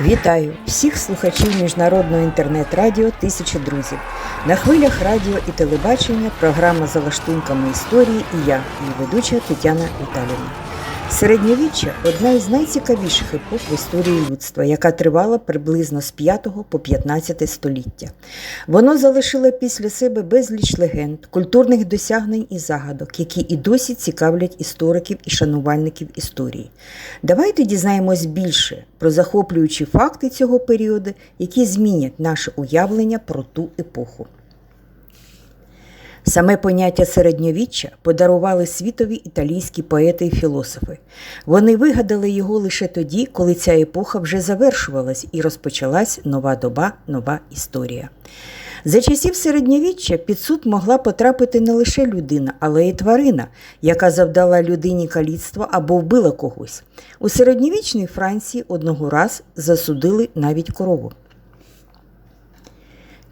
Вітаю всіх слухачів міжнародного інтернет-радіо Тисяча друзів. На хвилях радіо і телебачення програма за лаштунками історії і я, її ведуча Тетяна Віталіївна. Середньовіччя одна із найцікавіших епох в історії людства, яка тривала приблизно з 5 по 15 століття. Воно залишило після себе безліч легенд, культурних досягнень і загадок, які і досі цікавлять істориків і шанувальників історії. Давайте дізнаємось більше про захоплюючі факти цього періоду, які змінять наше уявлення про ту епоху. Саме поняття середньовіччя подарували світові італійські поети і філософи. Вони вигадали його лише тоді, коли ця епоха вже завершувалась і розпочалась нова доба, нова історія. За часів середньовіччя під суд могла потрапити не лише людина, але й тварина, яка завдала людині каліцтва або вбила когось. У середньовічній Франції одного раз засудили навіть корову.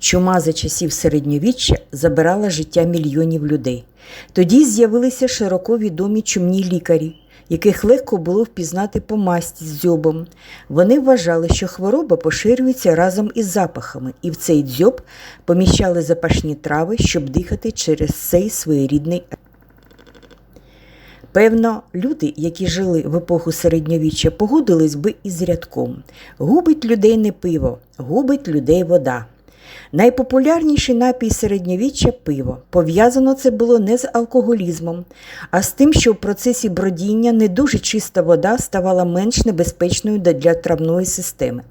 Чума за часів середньовіччя забирала життя мільйонів людей. Тоді з'явилися широко відомі чумні лікарі, яких легко було впізнати по масті з дзьобом. Вони вважали, що хвороба поширюється разом із запахами, і в цей дзьоб поміщали запашні трави, щоб дихати через цей своєрідний. Певно, люди, які жили в епоху середньовіччя, погодились би із рядком: губить людей не пиво, губить людей вода. Найпопулярніший напій середньовіччя пиво. Пов'язано це було не з алкоголізмом, а з тим, що в процесі бродіння не дуже чиста вода ставала менш небезпечною для травної системи.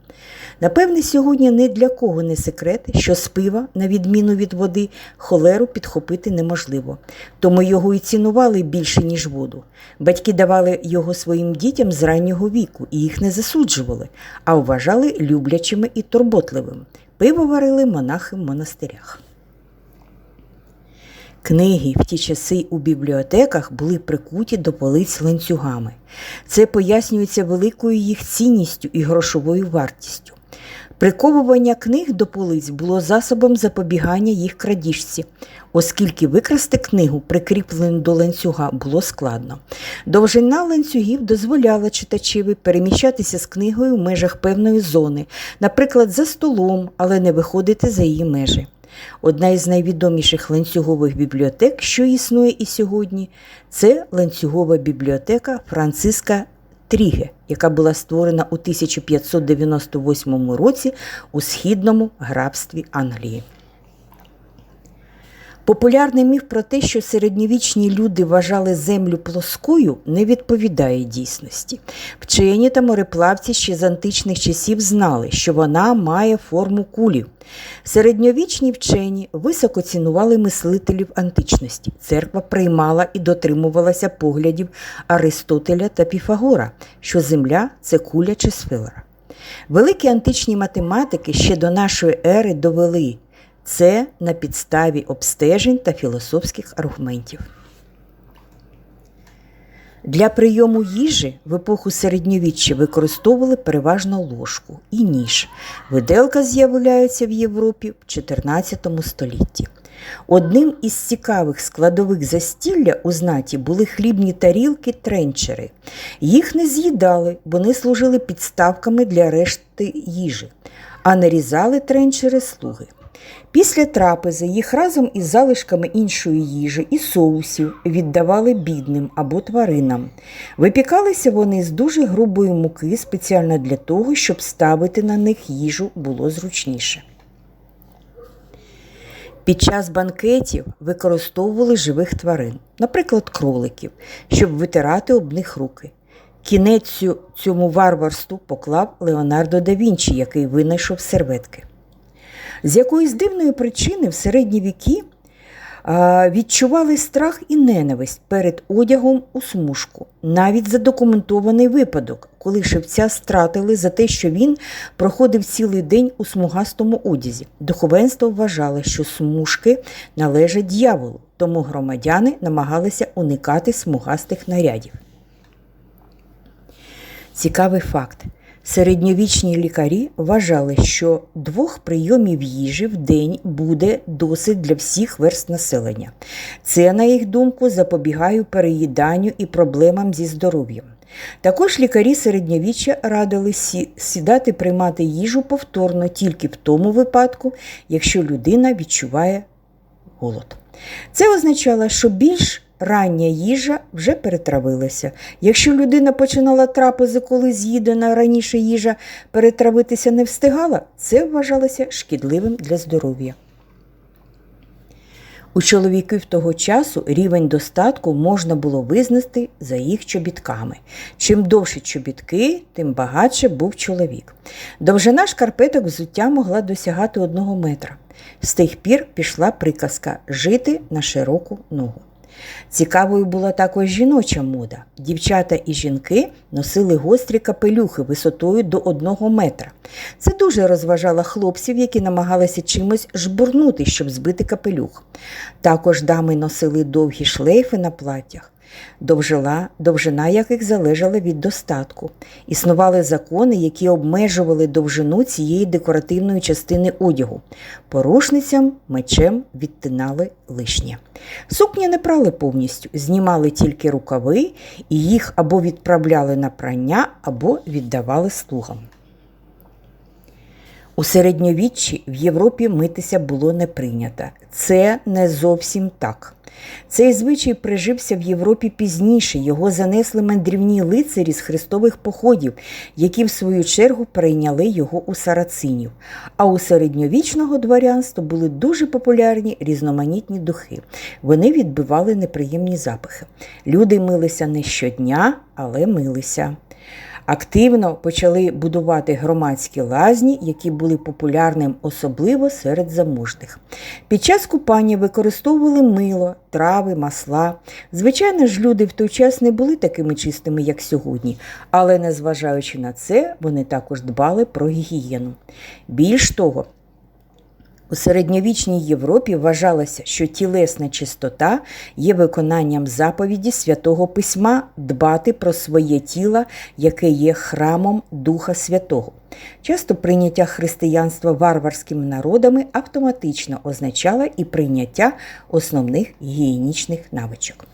Напевне, сьогодні ні для кого не секрет, що з пива, на відміну від води, холеру підхопити неможливо, тому його і цінували більше, ніж воду. Батьки давали його своїм дітям з раннього віку і їх не засуджували, а вважали люблячими і турботливими. Пиво варили монахи в монастирях. Книги в ті часи у бібліотеках були прикуті до полиць ланцюгами. Це пояснюється великою їх цінністю і грошовою вартістю. Приковування книг до полиць було засобом запобігання їх крадіжці, оскільки викрасти книгу, прикріплену до ланцюга, було складно. Довжина ланцюгів дозволяла читачеві переміщатися з книгою в межах певної зони, наприклад, за столом, але не виходити за її межі. Одна із найвідоміших ланцюгових бібліотек, що існує і сьогодні, це ланцюгова бібліотека Франциска Тріге, яка була створена у 1598 році у східному грабстві Англії. Популярний міф про те, що середньовічні люди вважали землю плоскою, не відповідає дійсності. Вчені та мореплавці ще з античних часів знали, що вона має форму кулі. Середньовічні вчені високо цінували мислителів античності. Церква приймала і дотримувалася поглядів Аристотеля та Піфагора, що земля це куля чи сфера. Великі античні математики ще до нашої ери довели. Це на підставі обстежень та філософських аргументів. Для прийому їжі в епоху середньовіччя використовували переважно ложку і ніж. Виделка з'являється в Європі в 14 столітті. Одним із цікавих складових застілля у знаті були хлібні тарілки тренчери. Їх не з'їдали, бо вони служили підставками для решти їжі, а нарізали тренчери слуги. Після трапези їх разом із залишками іншої їжі і соусів віддавали бідним або тваринам. Випікалися вони з дуже грубої муки спеціально для того, щоб ставити на них їжу було зручніше. Під час банкетів використовували живих тварин, наприклад, кроликів, щоб витирати об них руки. Кінець цьому варварству поклав Леонардо да Вінчі, який винайшов серветки. З якоїсь дивної причини в середні віки відчували страх і ненависть перед одягом у смужку. Навіть задокументований випадок, коли шевця стратили за те, що він проходив цілий день у смугастому одязі. Духовенство вважало, що смужки належать дьяволу, тому громадяни намагалися уникати смугастих нарядів. Цікавий факт. Середньовічні лікарі вважали, що двох прийомів їжі в день буде досить для всіх верст населення. Це, на їх думку, запобігає переїданню і проблемам зі здоров'ям. Також лікарі середньовіччя радили сі- сідати приймати їжу повторно тільки в тому випадку, якщо людина відчуває голод. Це означало, що більш рання їжа вже перетравилася. Якщо людина починала трапези, коли з'їдена раніше їжа перетравитися не встигала, це вважалося шкідливим для здоров'я. У чоловіків того часу рівень достатку можна було визнати за їх чобітками. Чим довші чобітки, тим багатше був чоловік. Довжина шкарпеток взуття могла досягати одного метра. З тих пір пішла приказка жити на широку ногу. Цікавою була також жіноча мода. Дівчата і жінки носили гострі капелюхи висотою до одного метра. Це дуже розважало хлопців, які намагалися чимось жбурнути, щоб збити капелюх. Також дами носили довгі шлейфи на платтях, довжила, довжина яких залежала від достатку. Існували закони, які обмежували довжину цієї декоративної частини одягу. Порушницям мечем відтинали лишнє. Сукні не прали повністю, знімали тільки рукави і їх або відправляли на прання, або віддавали слугам. У середньовіччі в Європі митися було не прийнято. Це не зовсім так. Цей звичай прижився в Європі пізніше. Його занесли мандрівні лицарі з хрестових походів, які в свою чергу перейняли його у сарацинів. А у середньовічного дворянства були дуже популярні різноманітні духи. Вони відбивали неприємні запахи. Люди милися не щодня, але милися. Активно почали будувати громадські лазні, які були популярним особливо серед заможних. Під час купання використовували мило, трави, масла. Звичайно ж, люди в той час не були такими чистими, як сьогодні, але незважаючи на це, вони також дбали про гігієну. Більш того, у середньовічній Європі вважалося, що тілесна чистота є виконанням заповіді святого письма дбати про своє тіло, яке є храмом Духа Святого. Часто прийняття християнства варварськими народами автоматично означало і прийняття основних гігієнічних навичок.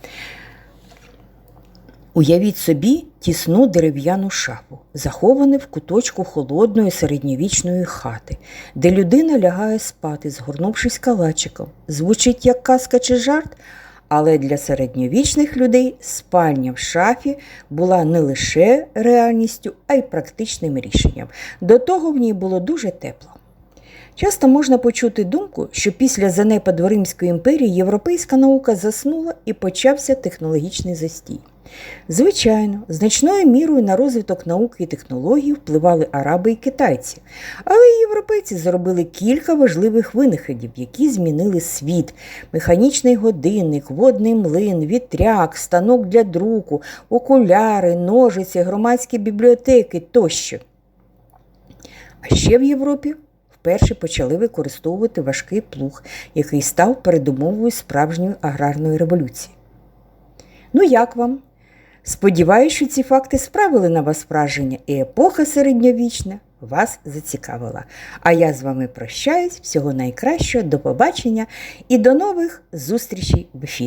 Уявіть собі тісну дерев'яну шафу, заховану в куточку холодної середньовічної хати, де людина лягає спати, згорнувшись калачиком. Звучить як казка чи жарт, але для середньовічних людей спальня в шафі була не лише реальністю, а й практичним рішенням. До того в ній було дуже тепло. Часто можна почути думку, що після занепаду Римської імперії європейська наука заснула і почався технологічний застій. Звичайно, значною мірою на розвиток науки і технологій впливали араби і китайці, але і європейці зробили кілька важливих винаходів, які змінили світ: механічний годинник, водний млин, вітряк, станок для друку, окуляри, ножиці, громадські бібліотеки тощо. А ще в Європі вперше почали використовувати важкий плуг, який став передумовою справжньої аграрної революції. Ну, як вам? Сподіваюсь, що ці факти справили на вас враження, і епоха середньовічна вас зацікавила. А я з вами прощаюсь. Всього найкращого, до побачення і до нових зустрічей в ефірі.